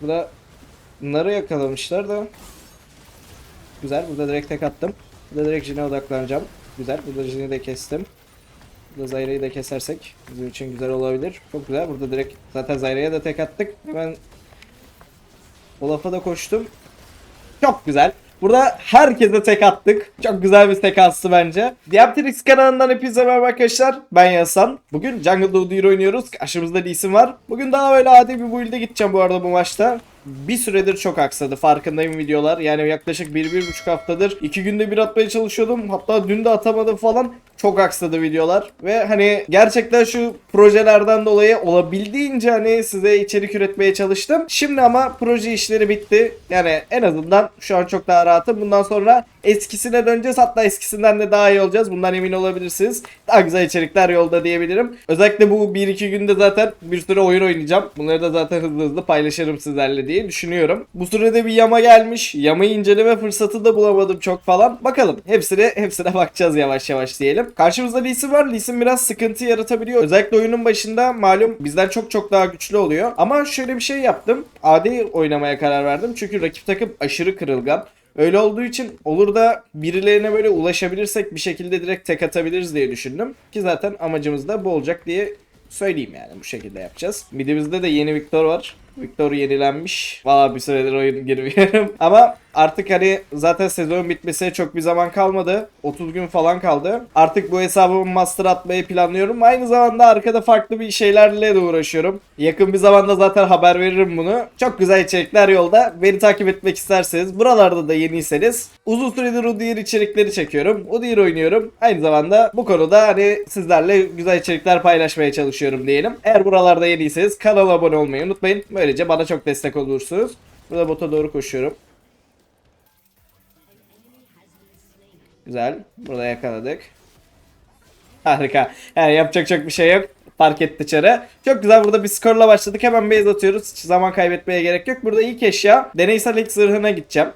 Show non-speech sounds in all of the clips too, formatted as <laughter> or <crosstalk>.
Burada bunları yakalamışlar da. Güzel. Burada direkt tek attım. Burada direkt Jin'e odaklanacağım. Güzel. Burada Jin'i de kestim. Burada Zayra'yı da kesersek bizim için güzel olabilir. Çok güzel. Burada direkt zaten Zayra'ya da tek attık. Hemen Olaf'a da koştum. Çok güzel. Burada herkese tek attık. Çok güzel bir sekanstı bence. Diabtrix kanalından hepinize merhaba arkadaşlar. Ben Yasan. Bugün Jungle'da Udyr oynuyoruz. Karşımızda Lee Sin var. Bugün daha böyle adi bir build'e gideceğim bu arada bu maçta. Bir süredir çok aksadı. Farkındayım videolar. Yani yaklaşık 1-1,5 haftadır. 2 günde bir atmaya çalışıyordum. Hatta dün de atamadım falan. Çok aksadı videolar. Ve hani gerçekten şu projelerden dolayı olabildiğince hani size içerik üretmeye çalıştım. Şimdi ama proje işleri bitti. Yani en azından şu an çok daha rahatım. Bundan sonra eskisine döneceğiz. Hatta eskisinden de daha iyi olacağız. Bundan emin olabilirsiniz. Daha güzel içerikler yolda diyebilirim. Özellikle bu 1-2 günde zaten bir sürü oyun oynayacağım. Bunları da zaten hızlı hızlı paylaşırım sizlerle diye düşünüyorum. Bu sürede bir yama gelmiş. Yamayı inceleme fırsatı da bulamadım çok falan. Bakalım. Hepsine hepsine bakacağız yavaş yavaş diyelim. Karşımızda Lee Sin var. Lee Sin biraz sıkıntı yaratabiliyor. Özellikle oyunun başında malum bizden çok çok daha güçlü oluyor. Ama şöyle bir şey yaptım. AD oynamaya karar verdim. Çünkü rakip takım aşırı kırılgan. Öyle olduğu için olur da birilerine böyle ulaşabilirsek bir şekilde direkt tek atabiliriz diye düşündüm. Ki zaten amacımız da bu olacak diye söyleyeyim yani bu şekilde yapacağız. Midimizde de yeni Victor var. Victor yenilenmiş. Valla bir süredir oyun girmiyorum. <laughs> Ama artık hani zaten sezon bitmesine çok bir zaman kalmadı. 30 gün falan kaldı. Artık bu hesabımı master atmayı planlıyorum. Aynı zamanda arkada farklı bir şeylerle de uğraşıyorum. Yakın bir zamanda zaten haber veririm bunu. Çok güzel içerikler yolda. Beni takip etmek isterseniz buralarda da yeniyseniz uzun süredir Udyr içerikleri çekiyorum. Udyr oynuyorum. Aynı zamanda bu konuda hani sizlerle güzel içerikler paylaşmaya çalışıyorum diyelim. Eğer buralarda yeniyseniz kanala abone olmayı unutmayın. Böylece bana çok destek olursunuz. Burada bota doğru koşuyorum. Güzel. Burada yakaladık. Harika. Yani yapacak çok bir şey yok. Park etti çarı. Çok güzel burada bir skorla başladık. Hemen base atıyoruz. Hiç zaman kaybetmeye gerek yok. Burada ilk eşya deneysel ek zırhına gideceğim.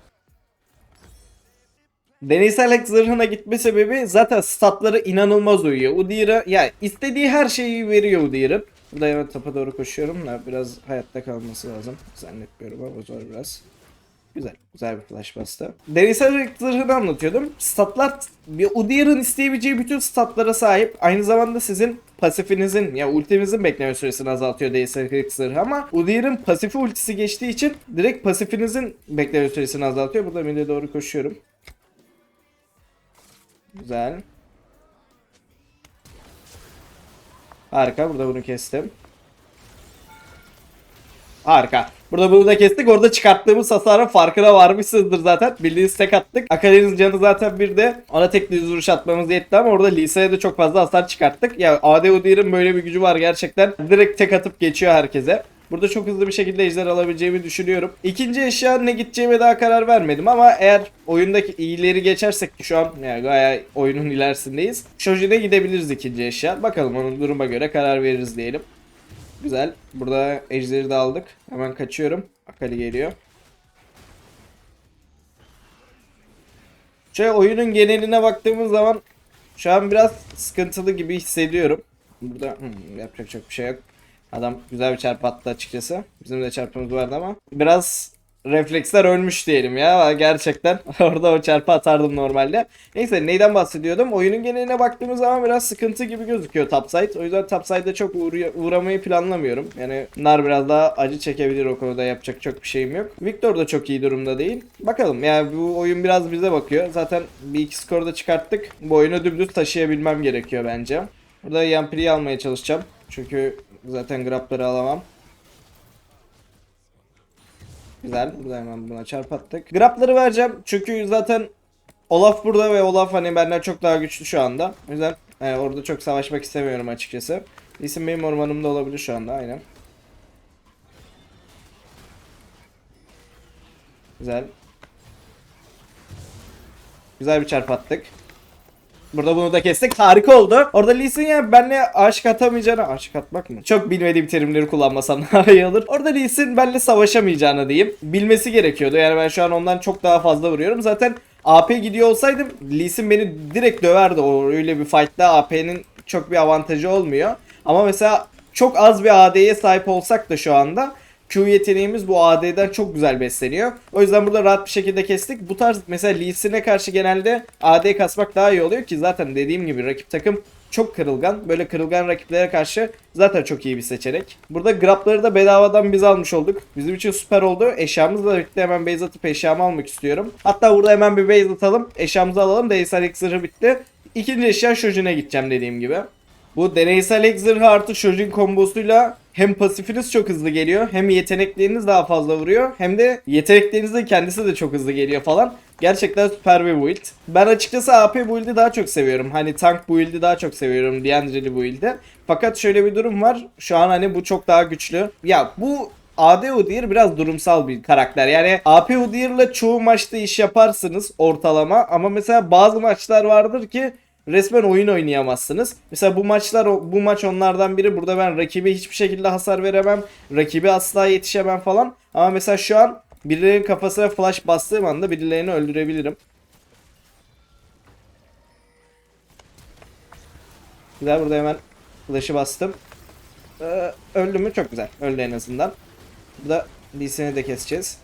Deneysel ek zırhına gitme sebebi zaten statları inanılmaz uyuyor. Udyr'a ya istediği her şeyi veriyor Udyr'ın. Burada hemen tapa doğru koşuyorum da biraz hayatta kalması lazım. Zannetmiyorum ama zor biraz. Güzel. Güzel bir flash bastı. Deneysel zırhını anlatıyordum. Statlar bir Udyr'ın isteyebileceği bütün statlara sahip. Aynı zamanda sizin pasifinizin ya ultinizin bekleme süresini azaltıyor deneysel zırhı ama Udyr'ın pasifi ultisi geçtiği için direkt pasifinizin bekleme süresini azaltıyor. Burada mid'e doğru koşuyorum. Güzel. Harika. Burada bunu kestim. Harika. Burada bunu da kestik. Orada çıkarttığımız hasarın farkına varmışsınızdır zaten. Bildiğiniz tek attık. Akali'nin canı zaten bir de ona tek düz vuruş atmamız yetti ama orada Lisa'ya da çok fazla hasar çıkarttık. Ya AD Udyr'ın böyle bir gücü var gerçekten. Direkt tek atıp geçiyor herkese. Burada çok hızlı bir şekilde ejder alabileceğimi düşünüyorum. İkinci eşya ne gideceğime daha karar vermedim ama eğer oyundaki iyileri geçersek ki şu an yani gayet oyunun ilerisindeyiz. Shojin'e gidebiliriz ikinci eşya. Bakalım onun duruma göre karar veririz diyelim. Güzel. Burada ejderi de aldık. Hemen kaçıyorum. Akali geliyor. Şöyle oyunun geneline baktığımız zaman şu an biraz sıkıntılı gibi hissediyorum. Burada hmm, yapacak çok bir şey yok. Adam güzel bir çarpı attı açıkçası. Bizim de çarpımız vardı ama biraz refleksler ölmüş diyelim ya. Gerçekten <laughs> orada o çarpı atardım normalde. Neyse neyden bahsediyordum? Oyunun geneline baktığımız zaman biraz sıkıntı gibi gözüküyor topside. O yüzden topside'da çok uğra- uğramayı planlamıyorum. Yani Nar biraz daha acı çekebilir o konuda yapacak çok bir şeyim yok. Victor da çok iyi durumda değil. Bakalım yani bu oyun biraz bize bakıyor. Zaten bir iki skor da çıkarttık. Bu oyunu dümdüz taşıyabilmem gerekiyor bence. Burada Yampri'yi almaya çalışacağım. Çünkü zaten grabları alamam. Güzel. Burada hemen buna çarpattık. Grabları vereceğim. Çünkü zaten Olaf burada ve Olaf hani benden çok daha güçlü şu anda. O yüzden e, orada çok savaşmak istemiyorum açıkçası. İsim benim ormanımda olabilir şu anda aynen. Güzel. Güzel bir çarp attık. Burada bunu da kestik. Harika oldu. Orada Lee Sin ya benle aşık atamayacağını... Aşık atmak mı? Çok bilmediğim terimleri kullanmasam <laughs> daha iyi olur. Orada Lee Sin benle savaşamayacağını diyeyim. Bilmesi gerekiyordu. Yani ben şu an ondan çok daha fazla vuruyorum. Zaten AP gidiyor olsaydım Lee Sin beni direkt döverdi. O öyle bir fight'ta AP'nin çok bir avantajı olmuyor. Ama mesela çok az bir AD'ye sahip olsak da şu anda Q yeteneğimiz bu AD'den çok güzel besleniyor. O yüzden burada rahat bir şekilde kestik. Bu tarz mesela Lee Sin'e karşı genelde AD kasmak daha iyi oluyor ki zaten dediğim gibi rakip takım çok kırılgan. Böyle kırılgan rakiplere karşı zaten çok iyi bir seçenek. Burada grabları da bedavadan biz almış olduk. Bizim için süper oldu. Eşyamız da bitti. Hemen base atıp eşyamı almak istiyorum. Hatta burada hemen bir base atalım. Eşyamızı alalım. Deneysel iksiri bitti. İkinci eşya Shojin'e gideceğim dediğim gibi. Bu deneysel ek artı Shojin kombosuyla hem pasifiniz çok hızlı geliyor hem yetenekleriniz daha fazla vuruyor hem de yeteneklerinizin kendisi de çok hızlı geliyor falan. Gerçekten süper bir build. Ben açıkçası AP build'i daha çok seviyorum. Hani tank build'i daha çok seviyorum Diandreli build'i. Fakat şöyle bir durum var. Şu an hani bu çok daha güçlü. Ya bu AD Udyr biraz durumsal bir karakter. Yani AP Udyr'la çoğu maçta iş yaparsınız ortalama ama mesela bazı maçlar vardır ki resmen oyun oynayamazsınız. Mesela bu maçlar bu maç onlardan biri. Burada ben rakibe hiçbir şekilde hasar veremem. Rakibe asla yetişemem falan. Ama mesela şu an birilerinin kafasına flash bastığım anda birilerini öldürebilirim. Güzel burada hemen flash'ı bastım. Ee, öldü mü? Çok güzel. Öldü en azından. Burada Lee'sini de keseceğiz.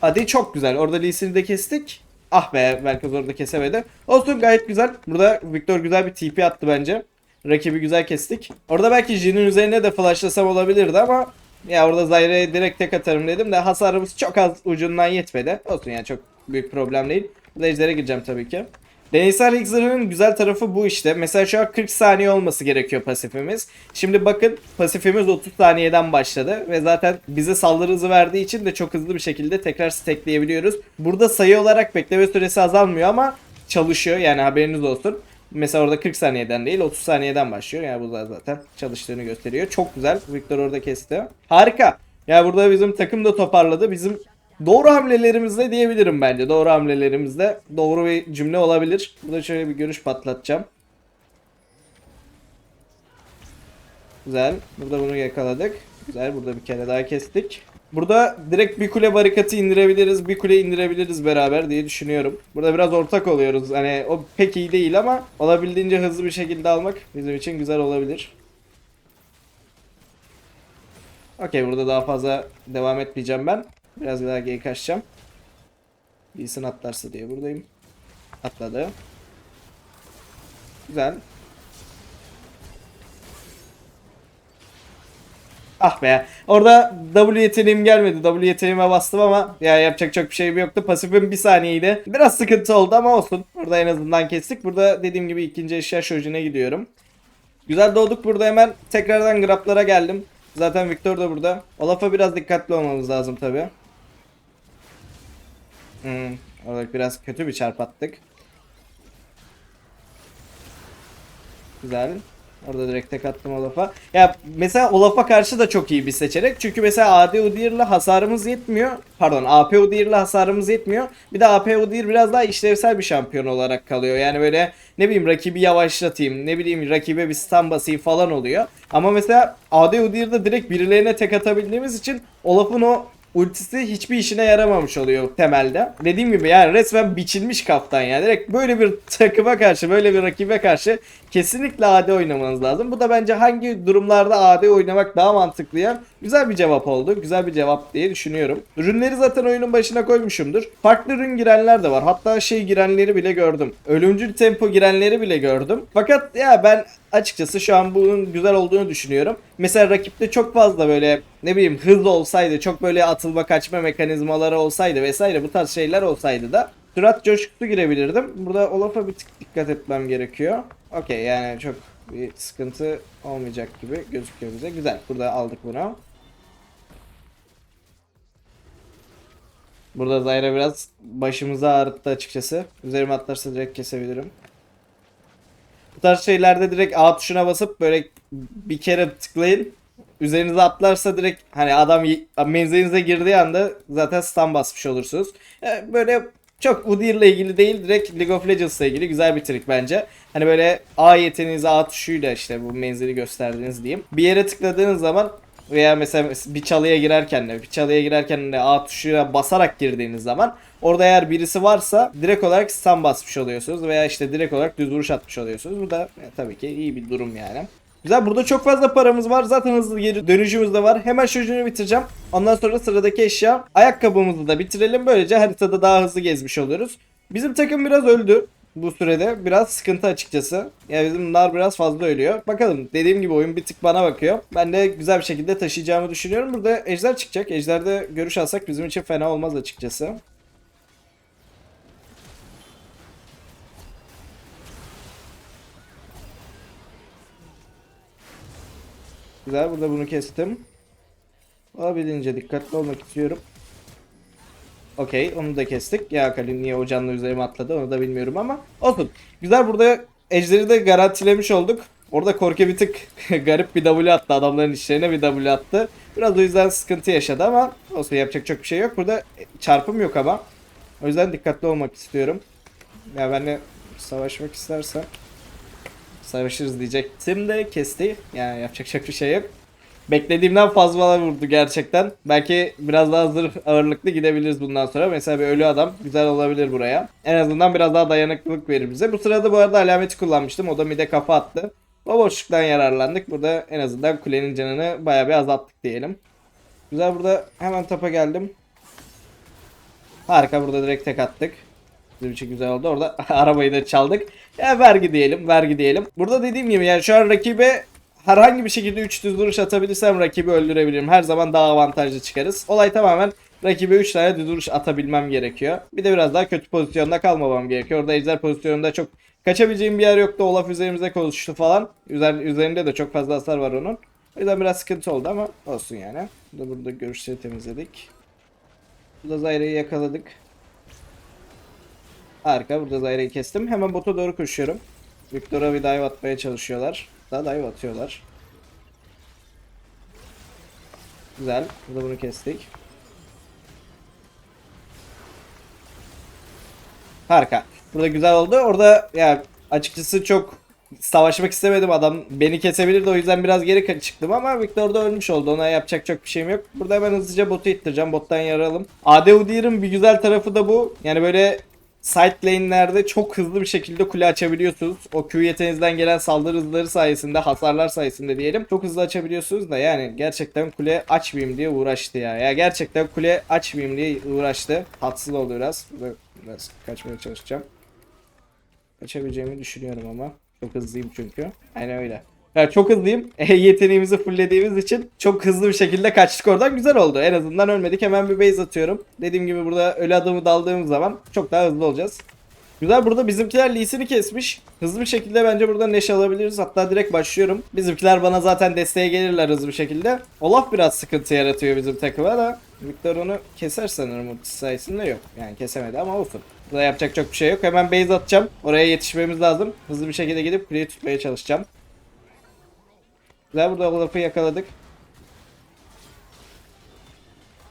Hadi çok güzel. Orada Lee'sini de kestik. Ah be belki orada kesemedi. Olsun gayet güzel. Burada Victor güzel bir TP attı bence. Rakibi güzel kestik. Orada belki Jin'in üzerine de flashlasam olabilirdi ama ya orada Zyra'ya direkt tek atarım dedim de hasarımız çok az ucundan yetmedi. Olsun yani çok büyük problem değil. Burada ejder'e gireceğim tabii ki. Deneysel Hexer'ın güzel tarafı bu işte. Mesela şu an 40 saniye olması gerekiyor pasifimiz. Şimdi bakın pasifimiz 30 saniyeden başladı. Ve zaten bize saldırı hızı verdiği için de çok hızlı bir şekilde tekrar stackleyebiliyoruz. Burada sayı olarak bekleme süresi azalmıyor ama çalışıyor yani haberiniz olsun. Mesela orada 40 saniyeden değil 30 saniyeden başlıyor. Yani bu da zaten çalıştığını gösteriyor. Çok güzel. Victor orada kesti. Harika. Ya burada bizim takım da toparladı. Bizim doğru hamlelerimizle diyebilirim bence. Doğru hamlelerimizde doğru bir cümle olabilir. Burada şöyle bir görüş patlatacağım. Güzel. Burada bunu yakaladık. Güzel. Burada bir kere daha kestik. Burada direkt bir kule barikatı indirebiliriz, bir kule indirebiliriz beraber diye düşünüyorum. Burada biraz ortak oluyoruz. Hani o pek iyi değil ama olabildiğince hızlı bir şekilde almak bizim için güzel olabilir. Okey burada daha fazla devam etmeyeceğim ben. Biraz daha geri kaçacağım. Bilsin atlarsa diye buradayım. Atladı. Güzel. Ah be. Orada W yeteneğim gelmedi. W yeteneğime bastım ama ya yapacak çok bir şeyim yoktu. Pasifim bir saniyeydi. Biraz sıkıntı oldu ama olsun. Burada en azından kestik. Burada dediğim gibi ikinci eşya Shojin'e gidiyorum. Güzel doğduk burada hemen. Tekrardan graplara geldim. Zaten Victor da burada. Olaf'a biraz dikkatli olmamız lazım tabi. Hmm, orada biraz kötü bir çarp attık. Güzel. Orada direkt tek attım Olaf'a. Ya mesela Olaf'a karşı da çok iyi bir seçenek. Çünkü mesela AD Udyr'la hasarımız yetmiyor. Pardon AP Udyr'la hasarımız yetmiyor. Bir de AP Udyr biraz daha işlevsel bir şampiyon olarak kalıyor. Yani böyle ne bileyim rakibi yavaşlatayım. Ne bileyim rakibe bir stun basayım falan oluyor. Ama mesela AD Udyr'da direkt birilerine tek atabildiğimiz için Olaf'ın o ultisi hiçbir işine yaramamış oluyor temelde. Dediğim gibi yani resmen biçilmiş kaftan yani. Direkt böyle bir takıma karşı, böyle bir rakibe karşı kesinlikle AD oynamanız lazım. Bu da bence hangi durumlarda AD oynamak daha mantıklı ya. Güzel bir cevap oldu. Güzel bir cevap diye düşünüyorum. Ürünleri zaten oyunun başına koymuşumdur. Farklı ürün girenler de var. Hatta şey girenleri bile gördüm. Ölümcül tempo girenleri bile gördüm. Fakat ya ben açıkçası şu an bunun güzel olduğunu düşünüyorum. Mesela rakipte çok fazla böyle ne bileyim hız olsaydı, çok böyle atılma kaçma mekanizmaları olsaydı vesaire bu tarz şeyler olsaydı da sürat coşkusu girebilirdim. Burada Olaf'a bir tık dikkat etmem gerekiyor. Okey yani çok bir sıkıntı olmayacak gibi gözüküyor bize. Güzel. Burada aldık bunu. Burada Zyra biraz başımızı ağrıttı açıkçası. Üzerime atlarsa direkt kesebilirim. Bu tarz şeylerde direkt A tuşuna basıp böyle bir kere tıklayın. Üzerinize atlarsa direkt hani adam menzilinize girdiği anda zaten stun basmış olursunuz. Yani böyle çok Udyr ilgili değil direkt League of Legends ile ilgili güzel bir trik bence. Hani böyle A yeteneğinizi A tuşuyla işte bu menzili gösterdiğiniz diyeyim. Bir yere tıkladığınız zaman veya mesela bir çalıya girerken de bir çalıya girerken de A tuşuna basarak girdiğiniz zaman orada eğer birisi varsa direkt olarak stun basmış oluyorsunuz veya işte direkt olarak düz vuruş atmış oluyorsunuz. Bu da e, tabii ki iyi bir durum yani. Güzel burada çok fazla paramız var. Zaten hızlı geri dönüşümüz de var. Hemen şucunu bitireceğim. Ondan sonra sıradaki eşya ayakkabımızı da bitirelim. Böylece haritada daha hızlı gezmiş oluyoruz. Bizim takım biraz öldü bu sürede. Biraz sıkıntı açıkçası. Yani bizim nar biraz fazla ölüyor. Bakalım dediğim gibi oyun bir tık bana bakıyor. Ben de güzel bir şekilde taşıyacağımı düşünüyorum. Burada ejder çıkacak. Ejder'de görüş alsak bizim için fena olmaz açıkçası. Güzel burada bunu kestim. Olabildiğince dikkatli olmak istiyorum. Okey onu da kestik. Ya Kalim niye o canlı üzerime atladı onu da bilmiyorum ama olsun. Güzel burada ejderi de garantilemiş olduk. Orada Korke bir tık <laughs> garip bir W attı. Adamların işlerine bir W attı. Biraz o yüzden sıkıntı yaşadı ama olsun yapacak çok bir şey yok. Burada çarpım yok ama. O yüzden dikkatli olmak istiyorum. Ya benle savaşmak istersen savaşırız diyecektim de kesti. Yani yapacak çok bir şey yok. Beklediğimden fazla vurdu gerçekten. Belki biraz daha zırh ağırlıklı gidebiliriz bundan sonra. Mesela bir ölü adam güzel olabilir buraya. En azından biraz daha dayanıklılık verir bize. Bu sırada bu arada alameti kullanmıştım. O da mide kafa attı. O boşluktan yararlandık. Burada en azından kulenin canını bayağı bir azalttık diyelim. Güzel burada hemen tapa geldim. Harika burada direkt tek attık. Bizim için güzel oldu. Orada <laughs> arabayı da çaldık. Ya vergi diyelim, vergi diyelim. Burada dediğim gibi yani şu an rakibe herhangi bir şekilde 3 düz vuruş atabilirsem rakibi öldürebilirim. Her zaman daha avantajlı çıkarız. Olay tamamen rakibe 3 tane düz vuruş atabilmem gerekiyor. Bir de biraz daha kötü pozisyonda kalmamam gerekiyor. Orada ejder pozisyonunda çok kaçabileceğim bir yer yoktu. Olaf üzerimize konuştu falan. Üzer, üzerinde de çok fazla hasar var onun. O yüzden biraz sıkıntı oldu ama olsun yani. Burada, burada görüşleri temizledik. Burada Zyra'yı yakaladık. Harika. Burada Zyra'yı kestim. Hemen bota doğru koşuyorum. Victor'a bir dive atmaya çalışıyorlar. Daha dive atıyorlar. Güzel. Burada bunu kestik. Harika. Burada güzel oldu. Orada ya açıkçası çok savaşmak istemedim. Adam beni kesebilirdi. O yüzden biraz geri çıktım ama Victor da ölmüş oldu. Ona yapacak çok bir şeyim yok. Burada hemen hızlıca botu ittireceğim. Bottan yaralım. AD Udyr'ın bir güzel tarafı da bu. Yani böyle side lane'lerde çok hızlı bir şekilde kule açabiliyorsunuz. O Q yeteneğinizden gelen saldırı hızları sayesinde, hasarlar sayesinde diyelim. Çok hızlı açabiliyorsunuz da yani gerçekten kule açmayayım diye uğraştı ya. Ya gerçekten kule açmayayım diye uğraştı. Tatsız oldu biraz. Biraz kaçmaya çalışacağım. Kaçabileceğimi düşünüyorum ama. Çok hızlıyım çünkü. Aynen öyle. Ya çok hızlıyım. <laughs> E, yeteneğimizi fulllediğimiz için çok hızlı bir şekilde kaçtık oradan. Güzel oldu. En azından ölmedik. Hemen bir base atıyorum. Dediğim gibi burada ölü adamı daldığımız zaman çok daha hızlı olacağız. Güzel burada bizimkiler Lee'sini kesmiş. Hızlı bir şekilde bence burada neş alabiliriz. Hatta direkt başlıyorum. Bizimkiler bana zaten desteğe gelirler hızlı bir şekilde. Olaf biraz sıkıntı yaratıyor bizim takıma da. Victor onu keser sanırım ultisi sayesinde yok. Yani kesemedi ama olsun. Burada yapacak çok bir şey yok. Hemen base atacağım. Oraya yetişmemiz lazım. Hızlı bir şekilde gidip kuleyi tutmaya çalışacağım. Güzel burada Olaf'ı yakaladık.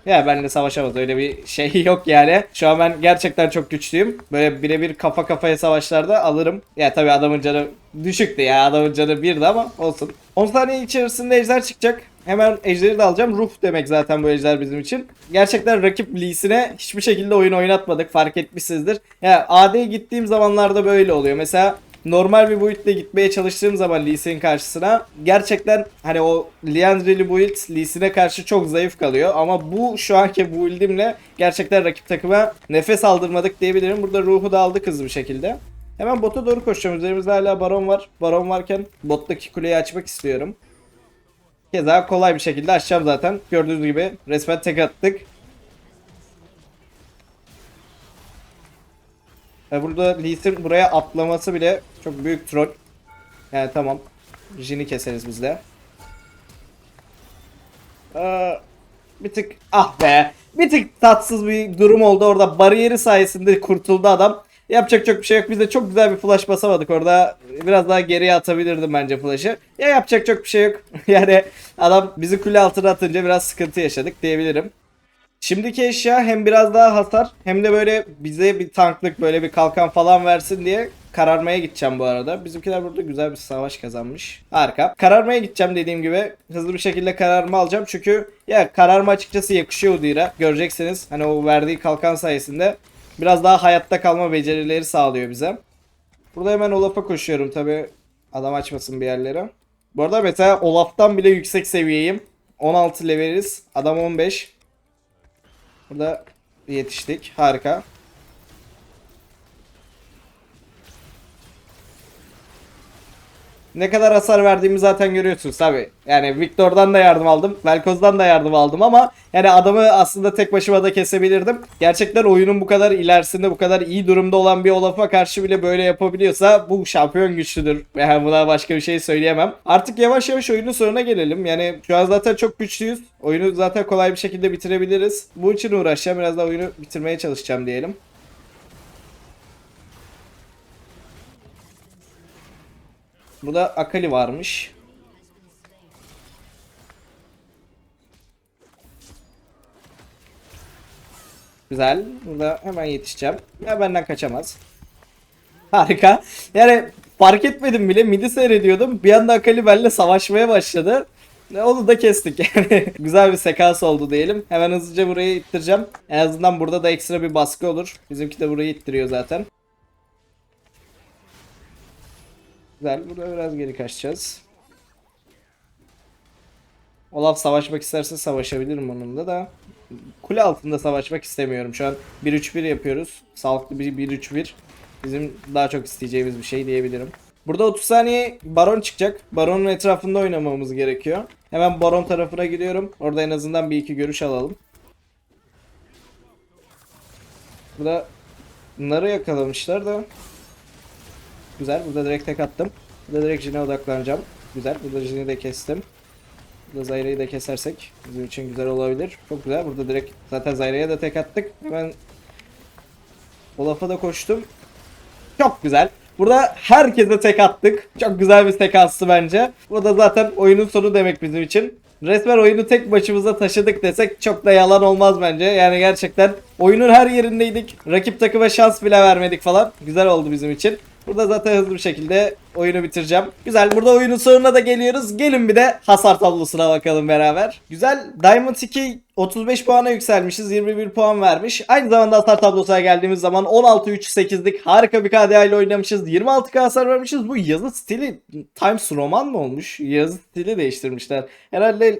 Ya benimle savaşamaz öyle bir şey <laughs> yok yani. Şu an ben gerçekten çok güçlüyüm. Böyle birebir kafa kafaya savaşlarda alırım. Ya tabii adamın canı düşüktü ya adamın canı birdi ama olsun. 10 saniye içerisinde ejder çıkacak. Hemen ejderi de alacağım. Ruh demek zaten bu ejder bizim için. Gerçekten rakip Lee'sine hiçbir şekilde oyun oynatmadık. Fark etmişsinizdir. Ya AD'ye gittiğim zamanlarda böyle oluyor. Mesela normal bir build'le gitmeye çalıştığım zaman Lee Sin karşısına gerçekten hani o Liandry'li build Lee Sin'e karşı çok zayıf kalıyor ama bu şu anki build'imle gerçekten rakip takıma nefes aldırmadık diyebilirim. Burada ruhu da aldık hızlı bir şekilde. Hemen bota doğru koşacağım. Üzerimizde hala baron var. Baron varken bottaki kuleyi açmak istiyorum. Keza kolay bir şekilde açacağım zaten. Gördüğünüz gibi resmen tek attık. Ve burada Lee Sin buraya atlaması bile çok büyük troll. Yani tamam. Jin'i keseriz biz de. Ee, bir tık ah be. Bir tık tatsız bir durum oldu orada. Bariyeri sayesinde kurtuldu adam. Yapacak çok bir şey yok. Biz de çok güzel bir flash basamadık orada. Biraz daha geriye atabilirdim bence flash'ı. Ya yapacak çok bir şey yok. <laughs> yani adam bizi kule altına atınca biraz sıkıntı yaşadık diyebilirim. Şimdiki eşya hem biraz daha hasar hem de böyle bize bir tanklık böyle bir kalkan falan versin diye kararmaya gideceğim bu arada. Bizimkiler burada güzel bir savaş kazanmış. Harika. Kararmaya gideceğim dediğim gibi. Hızlı bir şekilde kararma alacağım. Çünkü ya kararma açıkçası yakışıyor Udyr'a. Göreceksiniz. Hani o verdiği kalkan sayesinde biraz daha hayatta kalma becerileri sağlıyor bize. Burada hemen Olaf'a koşuyorum tabi. Adam açmasın bir yerlere. Bu arada mesela Olaf'tan bile yüksek seviyeyim. 16 leveliz. Adam 15. Burada yetiştik. Harika. Ne kadar hasar verdiğimi zaten görüyorsunuz tabi. Yani Victor'dan da yardım aldım. Velkoz'dan da yardım aldım ama yani adamı aslında tek başıma da kesebilirdim. Gerçekten oyunun bu kadar ilerisinde bu kadar iyi durumda olan bir Olaf'a karşı bile böyle yapabiliyorsa bu şampiyon güçlüdür. Yani buna başka bir şey söyleyemem. Artık yavaş yavaş oyunun sonuna gelelim. Yani şu an zaten çok güçlüyüz. Oyunu zaten kolay bir şekilde bitirebiliriz. Bu için uğraşacağım. Biraz da oyunu bitirmeye çalışacağım diyelim. Burada Akali varmış. Güzel. Burada hemen yetişeceğim. Ya benden kaçamaz. Harika. Yani fark etmedim bile. Midi seyrediyordum. Bir anda Akali benimle savaşmaya başladı. Onu da kestik yani. <laughs> Güzel bir sekans oldu diyelim. Hemen hızlıca burayı ittireceğim. En azından burada da ekstra bir baskı olur. Bizimki de burayı ittiriyor zaten. Güzel. Burada biraz geri kaçacağız. Olaf savaşmak isterse savaşabilirim onunla da. Kule altında savaşmak istemiyorum. Şu an 1-3-1 yapıyoruz. Sağlıklı bir 1-3-1. Bizim daha çok isteyeceğimiz bir şey diyebilirim. Burada 30 saniye baron çıkacak. Baronun etrafında oynamamız gerekiyor. Hemen baron tarafına gidiyorum. Orada en azından bir iki görüş alalım. Burada bunları yakalamışlar da. Güzel. Burada direkt tek attım. Burada direkt Jin'e odaklanacağım. Güzel. Burada Jin'i de kestim. Burada Zayra'yı da kesersek bizim için güzel olabilir. Çok güzel. Burada direkt zaten Zayra'ya da tek attık. Hemen Olaf'a da koştum. Çok güzel. Burada herkese tek attık. Çok güzel bir sekanstı bence. Bu da zaten oyunun sonu demek bizim için. Resmen oyunu tek başımıza taşıdık desek çok da yalan olmaz bence. Yani gerçekten oyunun her yerindeydik. Rakip takıma şans bile vermedik falan. Güzel oldu bizim için. Burada zaten hızlı bir şekilde oyunu bitireceğim. Güzel. Burada oyunun sonuna da geliyoruz. Gelin bir de hasar tablosuna bakalım beraber. Güzel. Diamond 2 35 puana yükselmişiz. 21 puan vermiş. Aynı zamanda hasar tablosuna geldiğimiz zaman 16-3-8'lik harika bir KDA ile oynamışız. 26k hasar vermişiz. Bu yazı stili Times Roman mı olmuş? Yazı stili değiştirmişler. Herhalde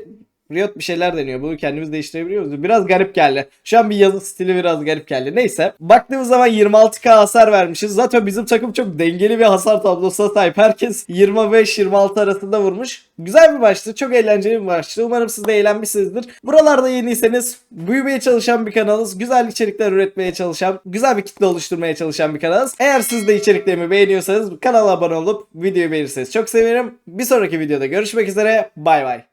Riot bir şeyler deniyor. Bunu kendimiz değiştirebiliyoruz. Biraz garip geldi. Şu an bir yazı stili biraz garip geldi. Neyse. Baktığımız zaman 26k hasar vermişiz. Zaten bizim takım çok dengeli bir hasar tablosuna sahip. Herkes 25-26 arasında vurmuş. Güzel bir maçtı. Çok eğlenceli bir maçtı. Umarım siz de eğlenmişsinizdir. Buralarda yeniyseniz büyümeye çalışan bir kanalız. Güzel içerikler üretmeye çalışan, güzel bir kitle oluşturmaya çalışan bir kanalız. Eğer siz de içeriklerimi beğeniyorsanız kanala abone olup videoyu beğenirseniz çok sevinirim. Bir sonraki videoda görüşmek üzere. Bay bay.